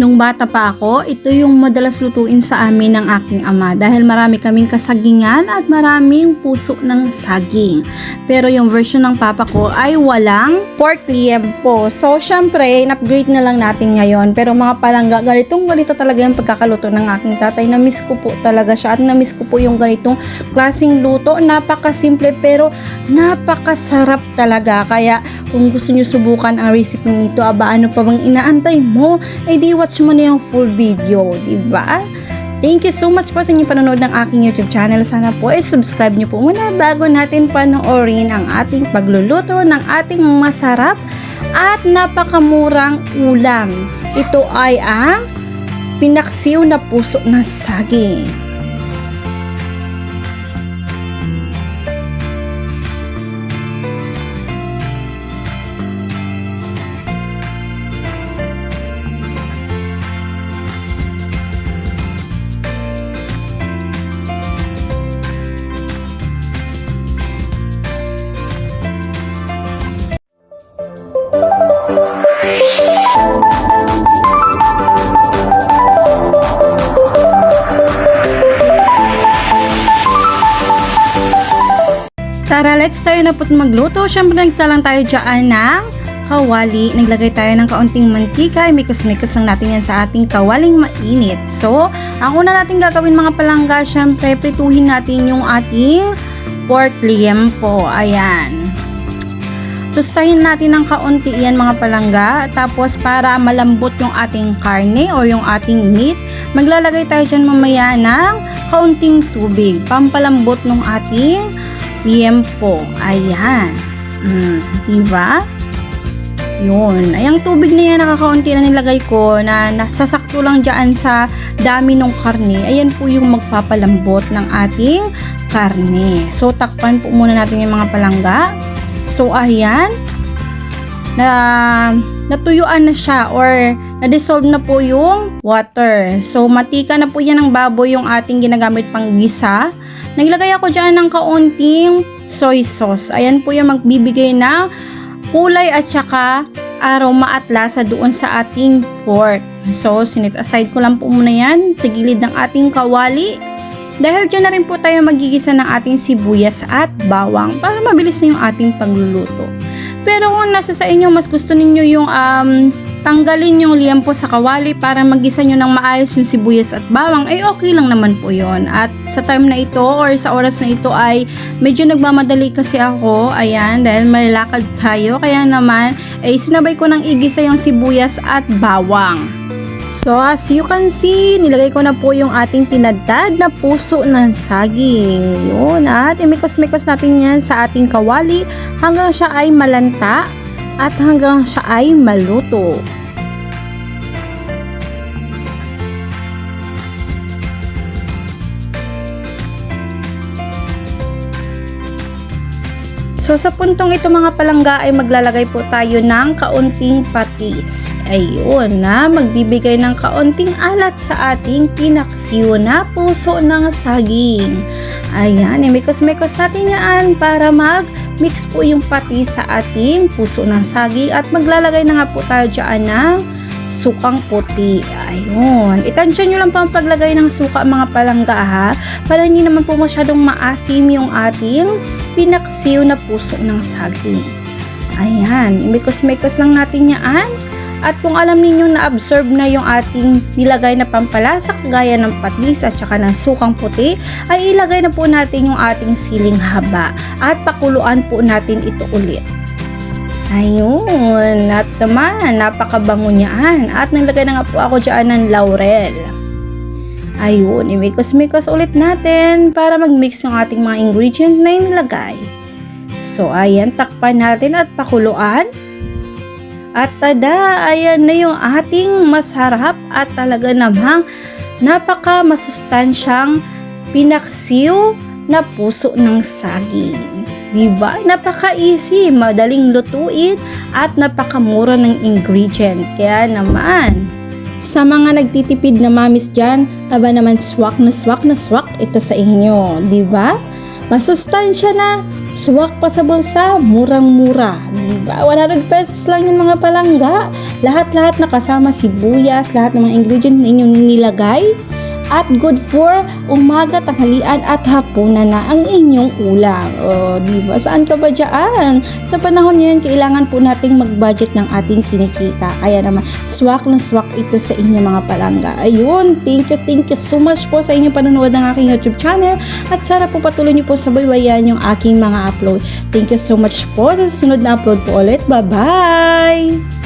Nung bata pa ako, ito yung madalas lutuin sa amin ng aking ama dahil marami kaming kasagingan at maraming puso ng saging. Pero yung version ng papa ko ay walang pork liempo. So, syempre, in-upgrade na lang natin ngayon. Pero mga palangga, ganitong ganito talaga yung pagkakaluto ng aking tatay. Na-miss ko po talaga siya at na-miss ko po yung ganitong klaseng luto. Napakasimple pero napakasarap talaga. Kaya kung gusto nyo subukan ang recipe nito, aba ano pa bang inaantay mo? Eh di watch mo na yung full video, di ba? Thank you so much po sa inyong panonood ng aking YouTube channel. Sana po eh subscribe nyo po muna bago natin panoorin ang ating pagluluto ng ating masarap at napakamurang ulam. Ito ay ang pinaksiw na puso ng saging. Tara, let's tayo na po magluto. Siyempre, nagsalang tayo dyan ng kawali. Naglagay tayo ng kaunting mantika. Mikos-mikos lang natin yan sa ating kawaling mainit. So, ang una natin gagawin mga palangga, siyempre, prituhin natin yung ating pork liempo. Ayan. Tustahin natin ng kaunti yan mga palangga. Tapos para malambot yung ating karne o yung ating meat, maglalagay tayo dyan mamaya ng kaunting tubig. Pampalambot ng ating liempo. Ayan. Mm, diba? Yun. Ay, ang tubig na yan, nakakaunti na nilagay ko na nasasakto lang dyan sa dami ng karne. Ayan po yung magpapalambot ng ating karne. So, takpan po muna natin yung mga palangga. So, ayan. Na, natuyuan na siya or na-dissolve na po yung water. So, matika na po yan ng baboy yung ating ginagamit pang gisa. Naglagay ako dyan ng kaunting soy sauce. Ayan po yung magbibigay ng kulay at saka aroma at lasa doon sa ating pork. So, sinit aside ko lang po muna yan sa gilid ng ating kawali. Dahil dyan na rin po tayo magigisa ng ating sibuyas at bawang para mabilis na yung ating pagluluto. Pero kung nasa sa inyo, mas gusto ninyo yung um, tanggalin yung liempo sa kawali para magisa nyo ng maayos yung sibuyas at bawang, ay okay lang naman po yon At sa time na ito or sa oras na ito ay medyo nagmamadali kasi ako, ayan, dahil malalakad tayo. Kaya naman, ay sinabay ko ng igisa yung sibuyas at bawang. So as you can see, nilagay ko na po yung ating tinadtad na puso ng saging. Yun at imikos-mikos natin yan sa ating kawali hanggang siya ay malanta at hanggang siya ay maluto. So sa puntong ito mga palangga ay maglalagay po tayo ng kaunting patis. Ayun na, magbibigay ng kaunting alat sa ating pinaksiw na puso ng saging. Ayan, imikos-mikos natin yan para mag-mix po yung patis sa ating puso ng saging at maglalagay na nga po tayo dyan ng sukang puti. Ayun. Itansya nyo lang po ang paglagay ng suka mga palangga ha. Para hindi naman po masyadong maasim yung ating pinaksiw na puso ng saging. Ayan. Imikos-mikos lang natin yan. At kung alam ninyo na-absorb na yung ating nilagay na pampalasa gaya ng patis at saka ng sukang puti, ay ilagay na po natin yung ating siling haba at pakuluan po natin ito ulit. Ayun, at naman, napakabango niyan. At nilagay na nga po ako dyan ng laurel. Ayun, imikos-mikos ulit natin para mag-mix yung ating mga ingredient na inilagay. So, ayan, takpan natin at pakuluan. At tada, ayan na yung ating masarap at talaga namang napaka masustansyang pinaksiw na puso ng saging. Diba? Napaka-easy, madaling lutuin at napakamura ng ingredient. Kaya naman, sa mga nagtitipid na mamis dyan, aba naman swak na swak na swak ito sa inyo. Diba? Masustansya na, swak pa sa bulsa, murang-mura. Diba? 100 pesos lang yung mga palangga. Lahat-lahat nakasama sibuyas, lahat ng mga ingredient na inyong nilagay. At good for umaga, tanghalian at hapunan na ang inyong ulam. O, di ba? Saan ka ba dyan? Sa panahon ngayon, kailangan po nating mag-budget ng ating kinikita. Kaya naman, swak na swak ito sa inyong mga palangga. Ayun, thank you, thank you so much po sa inyong panonood ng aking YouTube channel. At sana po patuloy niyo po sa baybayan yung aking mga upload. Thank you so much po sa susunod na upload po ulit. Bye-bye!